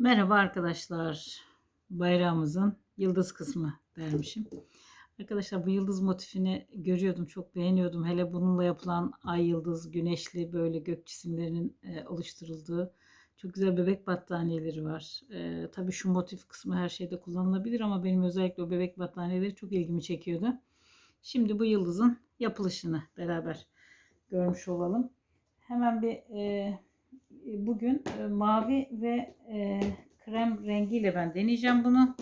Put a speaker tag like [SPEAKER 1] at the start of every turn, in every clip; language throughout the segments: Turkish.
[SPEAKER 1] Merhaba arkadaşlar. Bayrağımızın yıldız kısmı dermişim. Arkadaşlar bu yıldız motifini görüyordum. Çok beğeniyordum. Hele bununla yapılan ay yıldız, güneşli böyle gök cisimlerinin e, oluşturulduğu çok güzel bebek battaniyeleri var. E, tabii şu motif kısmı her şeyde kullanılabilir ama benim özellikle o bebek battaniyeleri çok ilgimi çekiyordu. Şimdi bu yıldızın yapılışını beraber görmüş olalım. Hemen bir e, bugün e, mavi ve e, krem rengiyle ben deneyeceğim bunu.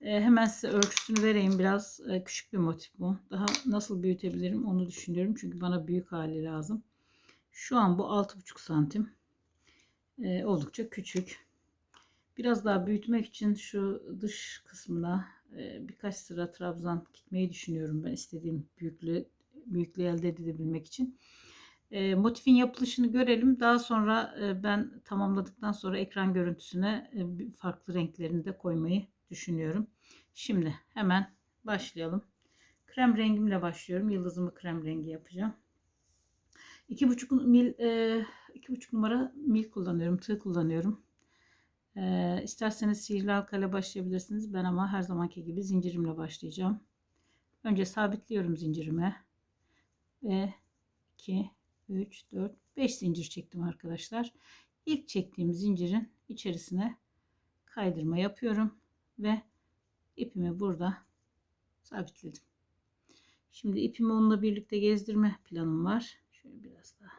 [SPEAKER 1] E, hemen size ölçüsünü vereyim. Biraz e, küçük bir motif bu. Daha nasıl büyütebilirim onu düşünüyorum. Çünkü bana büyük hali lazım. Şu an bu 6,5 santim. E, oldukça küçük. Biraz daha büyütmek için şu dış kısmına e, birkaç sıra trabzan dikmeyi düşünüyorum. Ben istediğim büyüklüğü, büyüklüğü elde edebilmek için. E, motifin yapılışını görelim. Daha sonra e, ben tamamladıktan sonra ekran görüntüsüne e, farklı renklerini de koymayı düşünüyorum. Şimdi hemen başlayalım. Krem rengimle başlıyorum. Yıldızımı krem rengi yapacağım. 2,5 mil e, 2,5 numara mil kullanıyorum. Tığ kullanıyorum. E, isterseniz sihirli halkayla başlayabilirsiniz. Ben ama her zamanki gibi zincirimle başlayacağım. Önce sabitliyorum zincirime. Ve 2 3 4 5 zincir çektim arkadaşlar. İlk çektiğim zincirin içerisine kaydırma yapıyorum ve ipimi burada sabitledim. Şimdi ipimi onunla birlikte gezdirme planım var. Şöyle biraz daha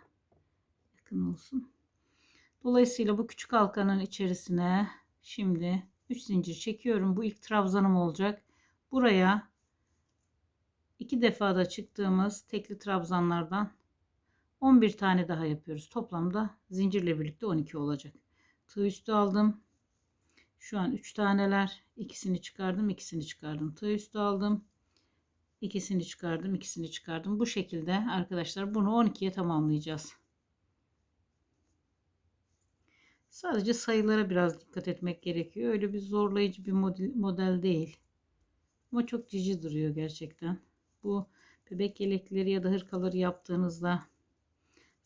[SPEAKER 1] yakın olsun. Dolayısıyla bu küçük halkanın içerisine şimdi 3 zincir çekiyorum. Bu ilk trabzanım olacak. Buraya iki defa da çıktığımız tekli trabzanlardan 11 tane daha yapıyoruz. Toplamda zincirle birlikte 12 olacak. Tığ üstü aldım. Şu an 3 taneler. ikisini çıkardım, ikisini çıkardım. Tığ üstü aldım. ikisini çıkardım, ikisini çıkardım. Bu şekilde arkadaşlar bunu 12'ye tamamlayacağız. Sadece sayılara biraz dikkat etmek gerekiyor. Öyle bir zorlayıcı bir model, model değil. Ama çok cici duruyor gerçekten. Bu bebek yelekleri ya da hırkaları yaptığınızda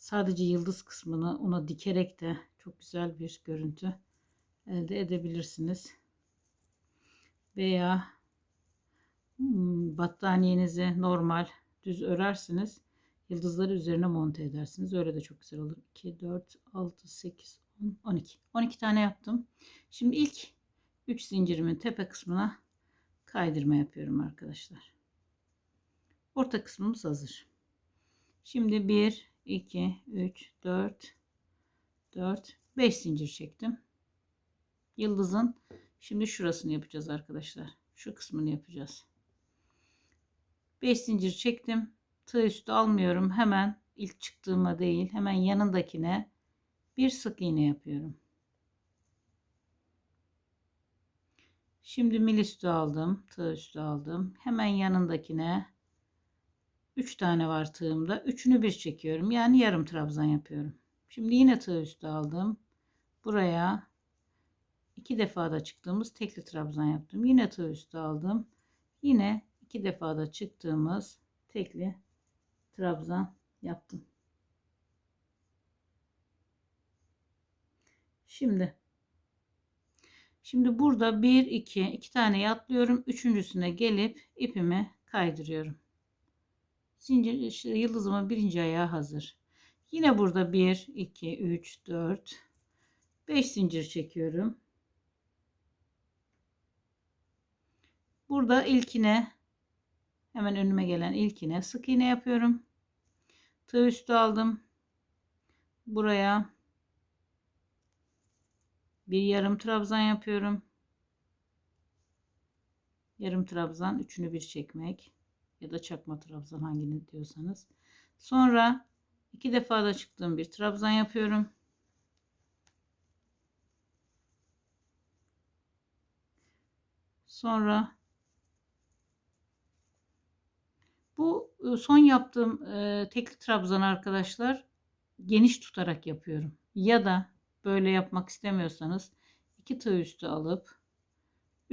[SPEAKER 1] sadece yıldız kısmını ona dikerek de çok güzel bir görüntü elde edebilirsiniz. Veya hmm, battaniyenizi normal düz örersiniz. Yıldızları üzerine monte edersiniz. Öyle de çok güzel olur. 2, 4, 6, 8, 10, 12. 12 tane yaptım. Şimdi ilk 3 zincirimin tepe kısmına kaydırma yapıyorum arkadaşlar. Orta kısmımız hazır. Şimdi 1, 2, 3, 4, 4, 5 zincir çektim. Yıldızın şimdi şurasını yapacağız arkadaşlar. Şu kısmını yapacağız. 5 zincir çektim. Tığ üstü almıyorum. Hemen ilk çıktığıma değil hemen yanındakine bir sık iğne yapıyorum. Şimdi mil üstü aldım. Tığ üstü aldım. Hemen yanındakine 3 tane var tığımda. Üçünü bir çekiyorum. Yani yarım trabzan yapıyorum. Şimdi yine tığ üstü aldım. Buraya iki defa da çıktığımız tekli trabzan yaptım. Yine tığ üstü aldım. Yine iki defa da çıktığımız tekli trabzan yaptım. Şimdi Şimdi burada 1 2 2 tane yatlıyorum. Üçüncüsüne gelip ipimi kaydırıyorum. Zincir işte yıldızımın birinci ayağı hazır. Yine burada 1 2 3 4 5 zincir çekiyorum. Burada ilkine hemen önüme gelen ilkine sık iğne yapıyorum. Tığ üstü aldım. Buraya bir yarım trabzan yapıyorum. Yarım trabzan üçünü bir çekmek ya da çakma trabzan hangini diyorsanız. Sonra iki defa da çıktığım bir trabzan yapıyorum. Sonra bu e, son yaptığım e, tekli trabzan arkadaşlar geniş tutarak yapıyorum. Ya da böyle yapmak istemiyorsanız iki tığ üstü alıp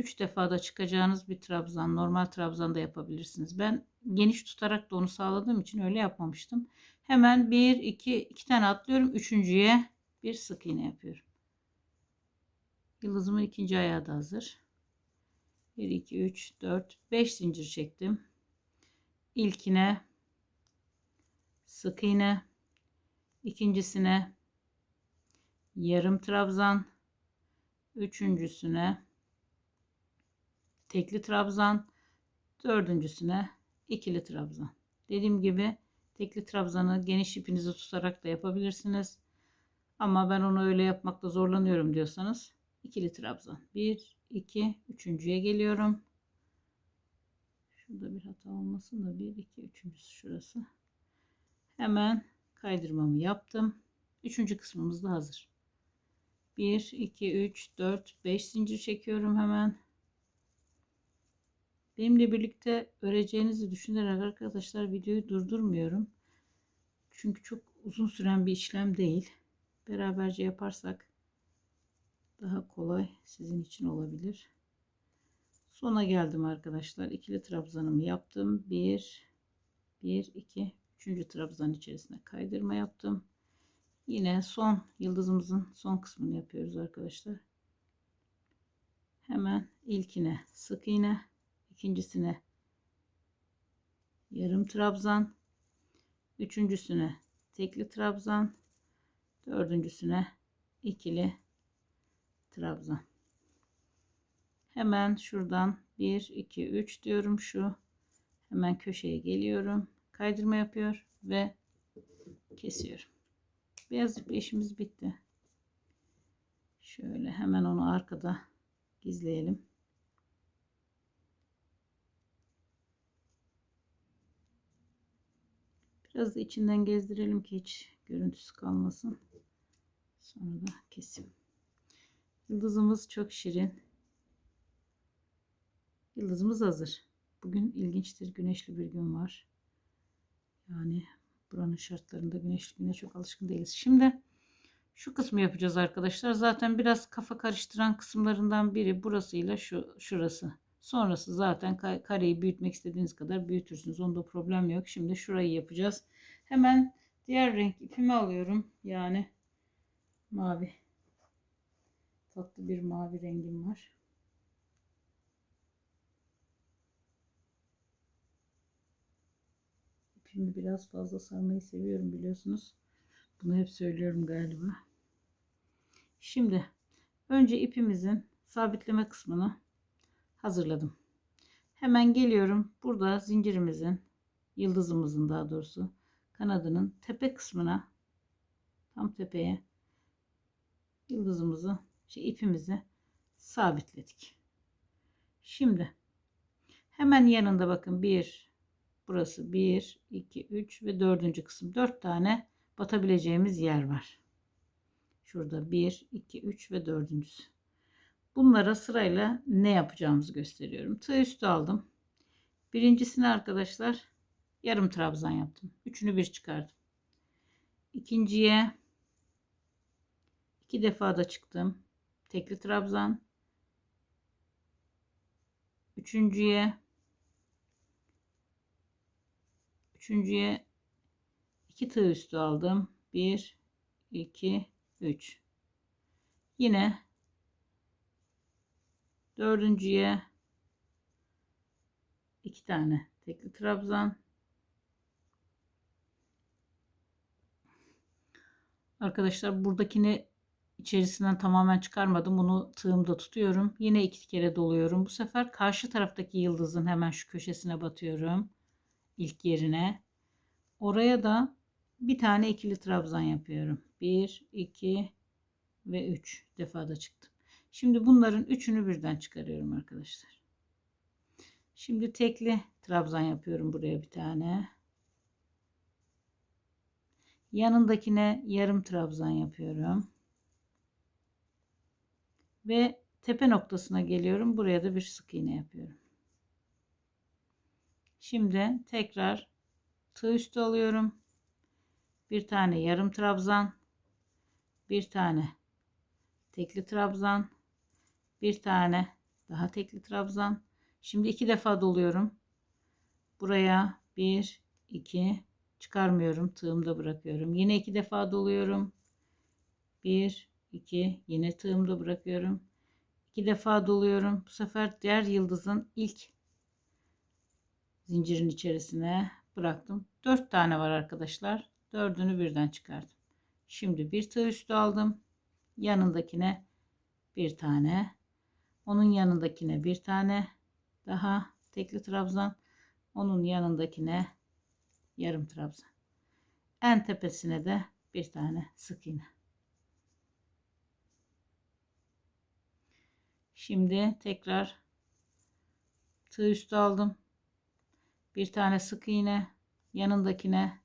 [SPEAKER 1] 3 defada çıkacağınız bir trabzan, normal trabzan da yapabilirsiniz. Ben geniş tutarak da onu sağladığım için öyle yapmamıştım. Hemen 1 2 2 tane atlıyorum. Üçüncüye bir sık iğne yapıyorum. Yıldızımın ikinci ayağı da hazır. 1, 2, 3, 4, 5 zincir çektim. İlkine sık iğne, ikincisine yarım trabzan, üçüncüsüne tekli trabzan, dördüncüsüne ikili trabzan. Dediğim gibi tekli trabzanı geniş ipinizi tutarak da yapabilirsiniz. Ama ben onu öyle yapmakta zorlanıyorum diyorsanız ikili trabzan. 1 2 üçüncüye geliyorum. Şurada bir hata olmasın da 1 2 üçüncüsü şurası. Hemen kaydırmamı yaptım. Üçüncü kısmımız da hazır. 1 2 3 4 5 zincir çekiyorum hemen. Benimle birlikte öreceğinizi düşünerek arkadaşlar videoyu durdurmuyorum. Çünkü çok uzun süren bir işlem değil. Beraberce yaparsak daha kolay sizin için olabilir. Sona geldim arkadaşlar. İkili trabzanımı yaptım. 1 1 2 3. trabzan içerisine kaydırma yaptım. Yine son yıldızımızın son kısmını yapıyoruz arkadaşlar. Hemen ilkine sık iğne, ikincisine yarım trabzan, üçüncüsüne tekli trabzan, dördüncüsüne ikili trabzan. Hemen şuradan 1 2 3 diyorum şu. Hemen köşeye geliyorum. Kaydırma yapıyor ve kesiyorum. Beyaz ip işimiz bitti. Şöyle hemen onu arkada gizleyelim. Biraz içinden gezdirelim ki hiç görüntüsü kalmasın. Sonra da kesim. Yıldızımız çok şirin. Yıldızımız hazır. Bugün ilginçtir. Güneşli bir gün var. Yani buranın şartlarında güneşli güne çok alışkın değiliz. Şimdi şu kısmı yapacağız arkadaşlar. Zaten biraz kafa karıştıran kısımlarından biri burasıyla şu şurası. Sonrası zaten kareyi büyütmek istediğiniz kadar büyütürsünüz. Onda problem yok. Şimdi şurayı yapacağız. Hemen diğer renk ipimi alıyorum. Yani mavi. Tatlı bir mavi rengim var. İpimi biraz fazla sarmayı seviyorum biliyorsunuz. Bunu hep söylüyorum galiba. Şimdi önce ipimizin sabitleme kısmını hazırladım. Hemen geliyorum. Burada zincirimizin, yıldızımızın daha doğrusu kanadının tepe kısmına tam tepeye yıldızımızı, şey ipimizi sabitledik. Şimdi hemen yanında bakın bir burası 1 2 3 ve dördüncü kısım 4 tane batabileceğimiz yer var. Şurada 1 2 3 ve dördüncüsü. Bunlara sırayla ne yapacağımızı gösteriyorum. Tığ üstü aldım. Birincisini arkadaşlar yarım trabzan yaptım. Üçünü bir çıkardım. İkinciye iki defa da çıktım. Tekli trabzan. Üçüncüye üçüncüye iki tığ üstü aldım. Bir, iki, üç. Yine Dördüncüye iki tane tekli trabzan. Arkadaşlar buradakini içerisinden tamamen çıkarmadım. Bunu tığımda tutuyorum. Yine iki kere doluyorum. Bu sefer karşı taraftaki yıldızın hemen şu köşesine batıyorum. İlk yerine. Oraya da bir tane ikili trabzan yapıyorum. 1, 2 ve 3 defada çıktım. Şimdi bunların üçünü birden çıkarıyorum arkadaşlar. Şimdi tekli trabzan yapıyorum buraya bir tane. Yanındakine yarım trabzan yapıyorum. Ve tepe noktasına geliyorum. Buraya da bir sık iğne yapıyorum. Şimdi tekrar tığ üstü alıyorum. Bir tane yarım trabzan, bir tane tekli trabzan, bir tane daha tekli trabzan. Şimdi iki defa doluyorum. Buraya bir, iki çıkarmıyorum. Tığımda bırakıyorum. Yine iki defa doluyorum. Bir, iki yine tığımda bırakıyorum. iki defa doluyorum. Bu sefer diğer yıldızın ilk zincirin içerisine bıraktım. 4 tane var arkadaşlar. Dördünü birden çıkardım. Şimdi bir tığ üstü aldım. Yanındakine bir tane. Onun yanındakine bir tane daha tekli trabzan. Onun yanındakine yarım trabzan. En tepesine de bir tane sık iğne. Şimdi tekrar tığ üstü aldım. Bir tane sık iğne, yanındakine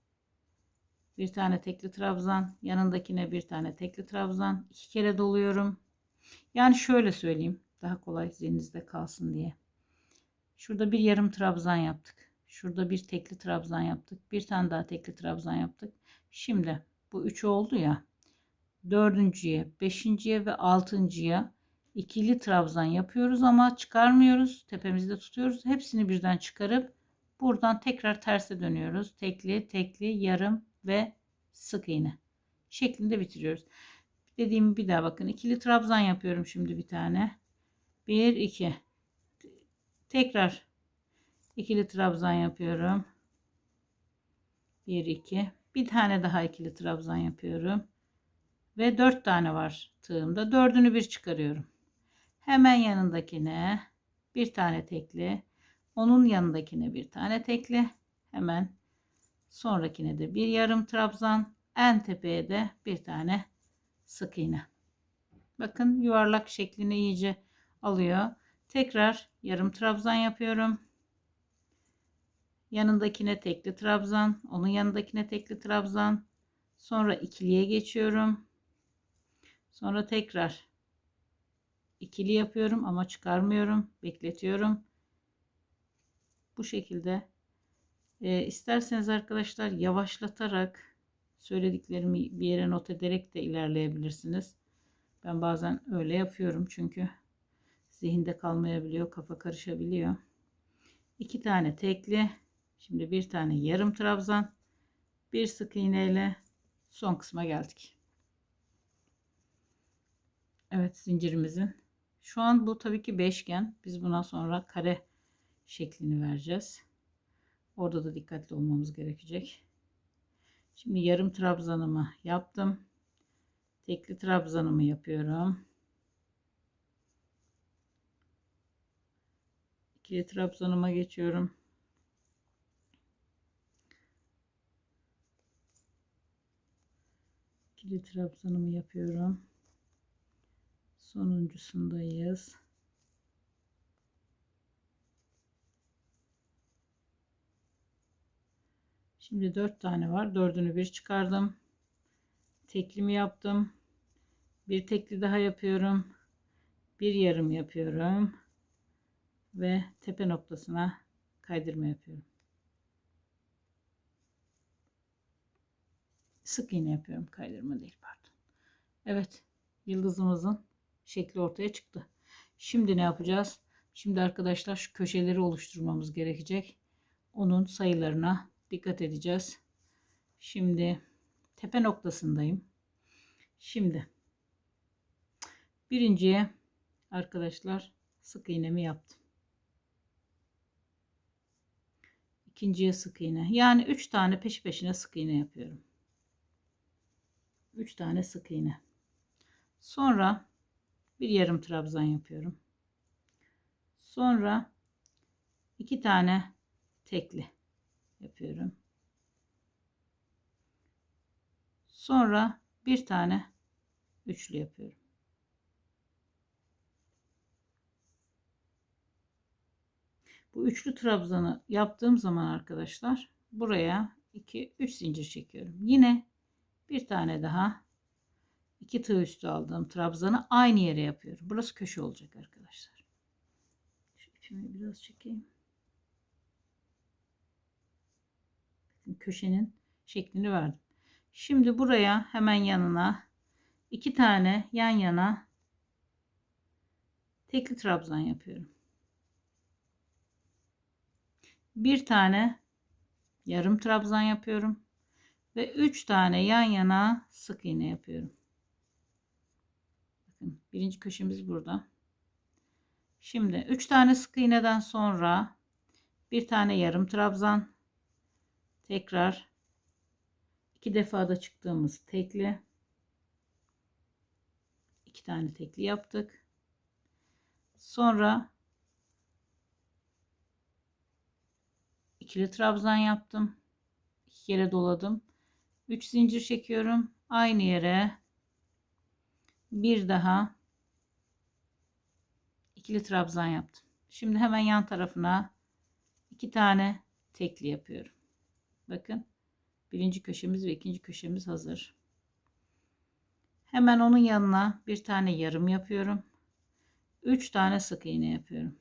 [SPEAKER 1] bir tane tekli trabzan, yanındakine bir tane tekli trabzan. iki kere doluyorum. Yani şöyle söyleyeyim, daha kolay zihninizde kalsın diye. Şurada bir yarım trabzan yaptık. Şurada bir tekli trabzan yaptık. Bir tane daha tekli trabzan yaptık. Şimdi bu üç oldu ya. Dördüncüye, beşinciye ve altıncıya ikili trabzan yapıyoruz ama çıkarmıyoruz. Tepemizde tutuyoruz. Hepsini birden çıkarıp buradan tekrar terse dönüyoruz. Tekli, tekli, yarım ve sık iğne şeklinde bitiriyoruz. Dediğimi bir daha bakın. ikili trabzan yapıyorum şimdi bir tane. 1 2 Tekrar ikili trabzan yapıyorum. 1 2 bir tane daha ikili trabzan yapıyorum. Ve 4 tane var tığımda. Dördünü bir çıkarıyorum. Hemen yanındakine bir tane tekli. Onun yanındakine bir tane tekli. Hemen sonrakine de bir yarım trabzan. En tepeye de bir tane sık iğne. Bakın yuvarlak şeklini iyice alıyor. Tekrar yarım trabzan yapıyorum. Yanındakine tekli trabzan, onun yanındakine tekli trabzan. Sonra ikiliye geçiyorum. Sonra tekrar ikili yapıyorum ama çıkarmıyorum. Bekletiyorum. Bu şekilde e, isterseniz arkadaşlar yavaşlatarak söylediklerimi bir yere not ederek de ilerleyebilirsiniz. Ben bazen öyle yapıyorum çünkü zihinde kalmayabiliyor, kafa karışabiliyor. İki tane tekli, şimdi bir tane yarım trabzan, bir sık iğne ile son kısma geldik. Evet zincirimizin. Şu an bu tabii ki beşgen. Biz buna sonra kare şeklini vereceğiz. Orada da dikkatli olmamız gerekecek. Şimdi yarım trabzanımı yaptım. Tekli trabzanımı yapıyorum. İkili trabzanıma geçiyorum. İkili trabzanımı yapıyorum. Sonuncusundayız. Şimdi dört tane var. Dördünü bir çıkardım. Teklimi yaptım. Bir tekli daha yapıyorum. Bir yarım yapıyorum. Ve tepe noktasına kaydırma yapıyorum. Sık iğne yapıyorum. Kaydırma değil pardon. Evet. Yıldızımızın şekli ortaya çıktı. Şimdi ne yapacağız? Şimdi arkadaşlar şu köşeleri oluşturmamız gerekecek. Onun sayılarına dikkat edeceğiz. Şimdi tepe noktasındayım. Şimdi birinciye arkadaşlar sık iğnemi yaptım. İkinciye sık iğne. Yani 3 tane peş peşine sık iğne yapıyorum. 3 tane sık iğne. Sonra bir yarım trabzan yapıyorum. Sonra iki tane tekli yapıyorum. Sonra bir tane üçlü yapıyorum. Bu üçlü trabzanı yaptığım zaman arkadaşlar buraya 2 3 zincir çekiyorum. Yine bir tane daha iki tığ üstü aldığım trabzanı aynı yere yapıyorum. Burası köşe olacak arkadaşlar. Şu ipimi biraz çekeyim. köşenin şeklini verdim. Şimdi buraya hemen yanına iki tane yan yana tekli trabzan yapıyorum. Bir tane yarım trabzan yapıyorum ve üç tane yan yana sık iğne yapıyorum. Bakın birinci köşemiz burada. Şimdi 3 tane sık iğneden sonra bir tane yarım trabzan tekrar iki defa da çıktığımız tekli iki tane tekli yaptık. Sonra ikili trabzan yaptım. İki kere doladım. 3 zincir çekiyorum. Aynı yere bir daha ikili trabzan yaptım. Şimdi hemen yan tarafına iki tane tekli yapıyorum. Bakın birinci köşemiz ve ikinci köşemiz hazır. Hemen onun yanına bir tane yarım yapıyorum. Üç tane sık iğne yapıyorum.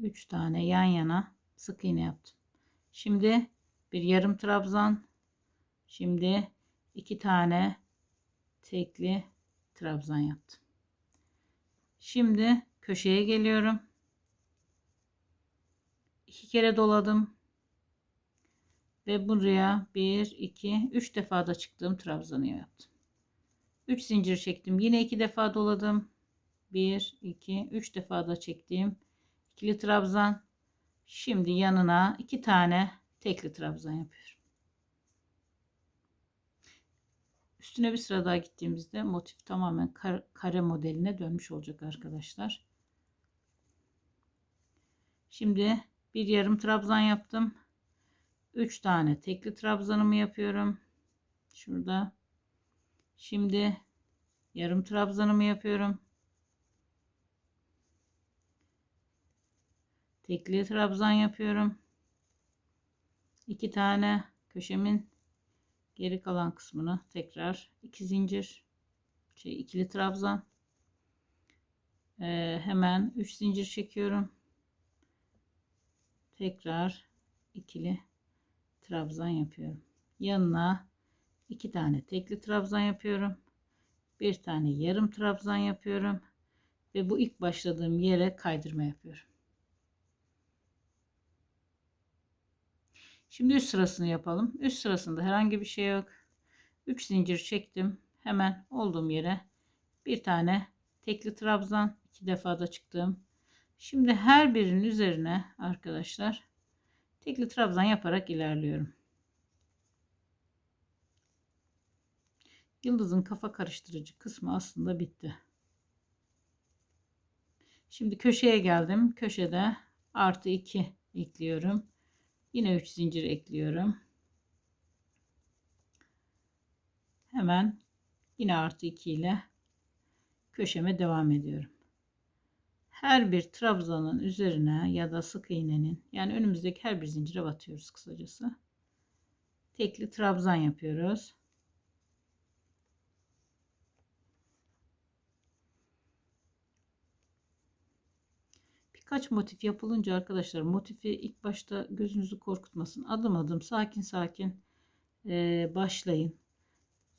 [SPEAKER 1] Üç tane yan yana sık iğne yaptım. Şimdi bir yarım trabzan. Şimdi iki tane tekli trabzan yaptım. Şimdi köşeye geliyorum. İki kere doladım. Ve buraya 1, 2, 3 defa da çıktığım trabzanı yaptım. 3 zincir çektim. Yine 2 defa doladım. 1, 2, 3 defa da çektiğim ikili trabzan. Şimdi yanına 2 tane tekli trabzan yapıyorum. Üstüne bir sıra daha gittiğimizde motif tamamen kare modeline dönmüş olacak arkadaşlar. Şimdi bir yarım trabzan yaptım. 3 tane tekli trabzanımı yapıyorum. Şurada. Şimdi yarım trabzanımı yapıyorum. Tekli trabzan yapıyorum. 2 tane köşemin geri kalan kısmını tekrar iki zincir şey ikili trabzan ee, hemen 3 zincir çekiyorum tekrar ikili trabzan yapıyorum. Yanına iki tane tekli trabzan yapıyorum. Bir tane yarım trabzan yapıyorum. Ve bu ilk başladığım yere kaydırma yapıyorum. Şimdi üst sırasını yapalım. Üst sırasında herhangi bir şey yok. 3 zincir çektim. Hemen olduğum yere bir tane tekli trabzan iki defa da çıktım. Şimdi her birinin üzerine arkadaşlar tekli trabzan yaparak ilerliyorum. Yıldızın kafa karıştırıcı kısmı aslında bitti. Şimdi köşeye geldim. Köşede artı 2 ekliyorum. Yine 3 zincir ekliyorum. Hemen yine artı 2 ile köşeme devam ediyorum her bir trabzanın üzerine ya da sık iğnenin yani önümüzdeki her bir zincire batıyoruz kısacası. Tekli trabzan yapıyoruz. Birkaç motif yapılınca arkadaşlar motifi ilk başta gözünüzü korkutmasın. Adım adım sakin sakin e, başlayın.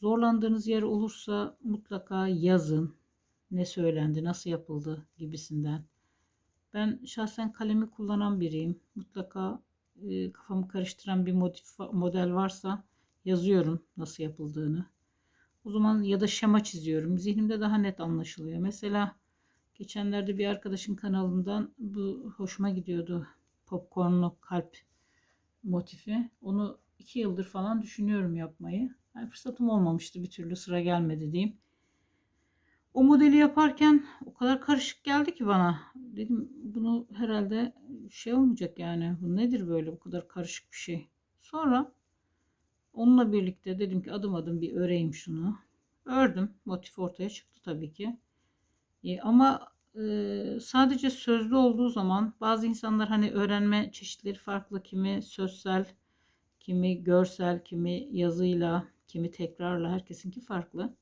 [SPEAKER 1] Zorlandığınız yer olursa mutlaka yazın ne söylendi, nasıl yapıldı gibisinden. Ben şahsen kalemi kullanan biriyim. Mutlaka e, kafamı karıştıran bir modif, model varsa yazıyorum nasıl yapıldığını. O zaman ya da şema çiziyorum. Zihnimde daha net anlaşılıyor. Mesela geçenlerde bir arkadaşın kanalından bu hoşuma gidiyordu. Popcornlu kalp motifi. Onu iki yıldır falan düşünüyorum yapmayı. Yani fırsatım olmamıştı bir türlü sıra gelmedi diyeyim. O modeli yaparken o kadar karışık geldi ki bana. Dedim bunu herhalde şey olmayacak yani. Bu nedir böyle bu kadar karışık bir şey. Sonra onunla birlikte dedim ki adım adım bir öreyim şunu. Ördüm. Motif ortaya çıktı tabii ki. E, ama e, sadece sözlü olduğu zaman bazı insanlar hani öğrenme çeşitleri farklı. Kimi sözsel, kimi görsel, kimi yazıyla, kimi tekrarla herkesinki farklı.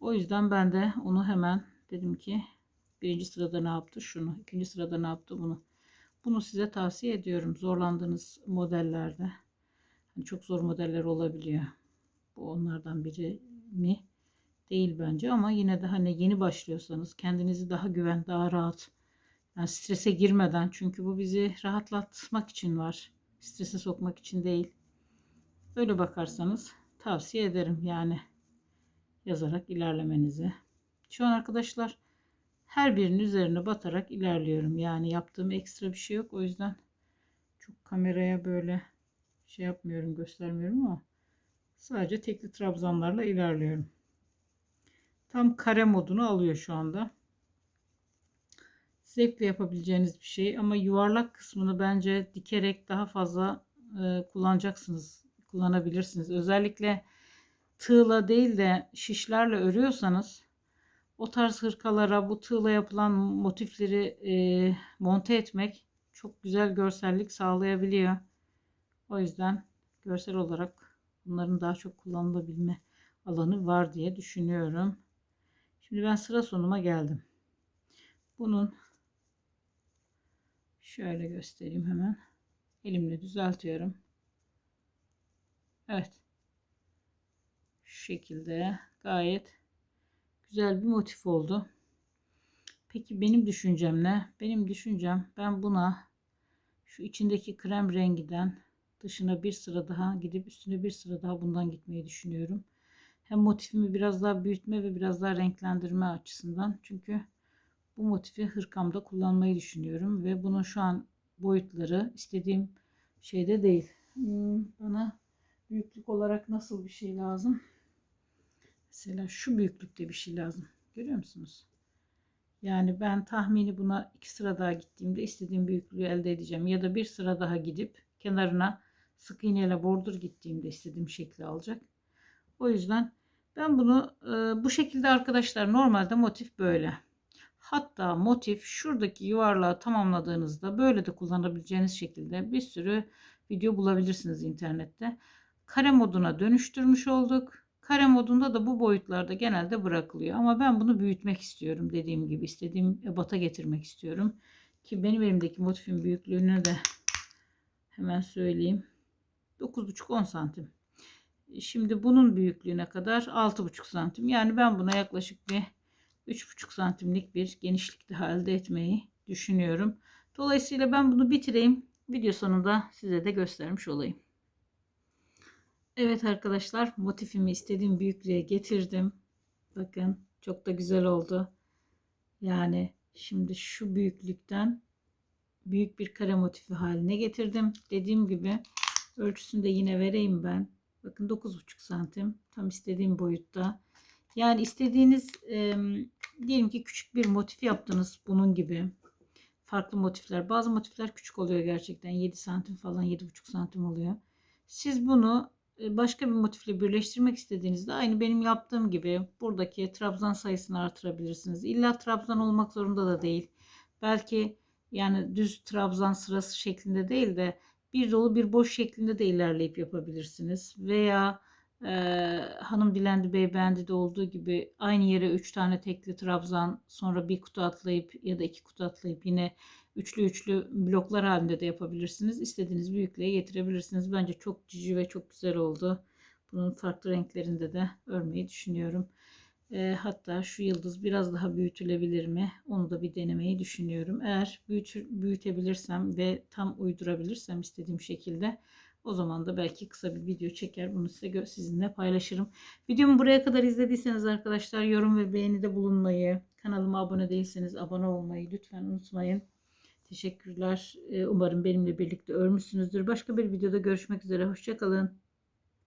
[SPEAKER 1] O yüzden ben de onu hemen dedim ki birinci sırada ne yaptı şunu, ikinci sırada ne yaptı bunu. Bunu size tavsiye ediyorum zorlandığınız modellerde. Hani çok zor modeller olabiliyor. Bu onlardan biri mi? Değil bence ama yine de hani yeni başlıyorsanız kendinizi daha güven, daha rahat yani strese girmeden çünkü bu bizi rahatlatmak için var. Strese sokmak için değil. Öyle bakarsanız tavsiye ederim yani yazarak ilerlemenizi. Şu an arkadaşlar her birinin üzerine batarak ilerliyorum. Yani yaptığım ekstra bir şey yok. O yüzden çok kameraya böyle şey yapmıyorum, göstermiyorum ama sadece tekli trabzanlarla ilerliyorum. Tam kare modunu alıyor şu anda. Zevkle yapabileceğiniz bir şey ama yuvarlak kısmını bence dikerek daha fazla e, kullanacaksınız, kullanabilirsiniz. Özellikle tığla değil de şişlerle örüyorsanız o tarz hırkalara bu tığla yapılan motifleri e, monte etmek çok güzel görsellik sağlayabiliyor. O yüzden görsel olarak bunların daha çok kullanılabilme alanı var diye düşünüyorum. Şimdi ben sıra sonuma geldim. Bunun şöyle göstereyim hemen. Elimle düzeltiyorum. Evet. Şu şekilde gayet güzel bir motif oldu. Peki benim düşüncem ne? Benim düşüncem ben buna şu içindeki krem rengiden dışına bir sıra daha gidip üstüne bir sıra daha bundan gitmeyi düşünüyorum. Hem motifimi biraz daha büyütme ve biraz daha renklendirme açısından. Çünkü bu motifi hırkamda kullanmayı düşünüyorum ve bunun şu an boyutları istediğim şeyde değil. Hmm, Bana büyüklük olarak nasıl bir şey lazım? Mesela şu büyüklükte bir şey lazım. Görüyor musunuz? Yani ben tahmini buna iki sıra daha gittiğimde istediğim büyüklüğü elde edeceğim. Ya da bir sıra daha gidip kenarına sık iğneyle bordur gittiğimde istediğim şekli alacak. O yüzden ben bunu e, bu şekilde arkadaşlar normalde motif böyle. Hatta motif şuradaki yuvarlağı tamamladığınızda böyle de kullanabileceğiniz şekilde bir sürü video bulabilirsiniz internette. Kare moduna dönüştürmüş olduk. Kare modunda da bu boyutlarda genelde bırakılıyor. Ama ben bunu büyütmek istiyorum dediğim gibi. istediğim ebata getirmek istiyorum. Ki benim elimdeki motifin büyüklüğünü de hemen söyleyeyim. 9,5-10 santim. Şimdi bunun büyüklüğüne kadar 6,5 santim. Yani ben buna yaklaşık bir 3,5 santimlik bir genişlik daha elde etmeyi düşünüyorum. Dolayısıyla ben bunu bitireyim. Video sonunda size de göstermiş olayım. Evet arkadaşlar motifimi istediğim büyüklüğe getirdim. Bakın çok da güzel oldu. Yani şimdi şu büyüklükten büyük bir kare motifi haline getirdim. Dediğim gibi ölçüsünü de yine vereyim ben. Bakın 9,5 santim tam istediğim boyutta. Yani istediğiniz e, diyelim ki küçük bir motif yaptınız bunun gibi. Farklı motifler. Bazı motifler küçük oluyor gerçekten. 7 santim falan 7,5 santim oluyor. Siz bunu başka bir motifle birleştirmek istediğinizde aynı benim yaptığım gibi buradaki trabzan sayısını artırabilirsiniz. İlla trabzan olmak zorunda da değil. Belki yani düz trabzan sırası şeklinde değil de bir dolu bir boş şeklinde de ilerleyip yapabilirsiniz. Veya e, hanım dilendi bey beğendi de olduğu gibi aynı yere 3 tane tekli trabzan sonra bir kutu atlayıp ya da iki kutu atlayıp yine üçlü üçlü bloklar halinde de yapabilirsiniz. İstediğiniz büyüklüğe getirebilirsiniz. Bence çok cici ve çok güzel oldu. Bunun farklı renklerinde de örmeyi düşünüyorum. E, hatta şu yıldız biraz daha büyütülebilir mi? Onu da bir denemeyi düşünüyorum. Eğer büyütür, büyütebilirsem ve tam uydurabilirsem istediğim şekilde o zaman da belki kısa bir video çeker bunu size sizinle paylaşırım. Videomu buraya kadar izlediyseniz arkadaşlar yorum ve beğenide bulunmayı, kanalıma abone değilseniz abone olmayı lütfen unutmayın. Teşekkürler. Umarım benimle birlikte örmüşsünüzdür. Başka bir videoda görüşmek üzere. Hoşçakalın.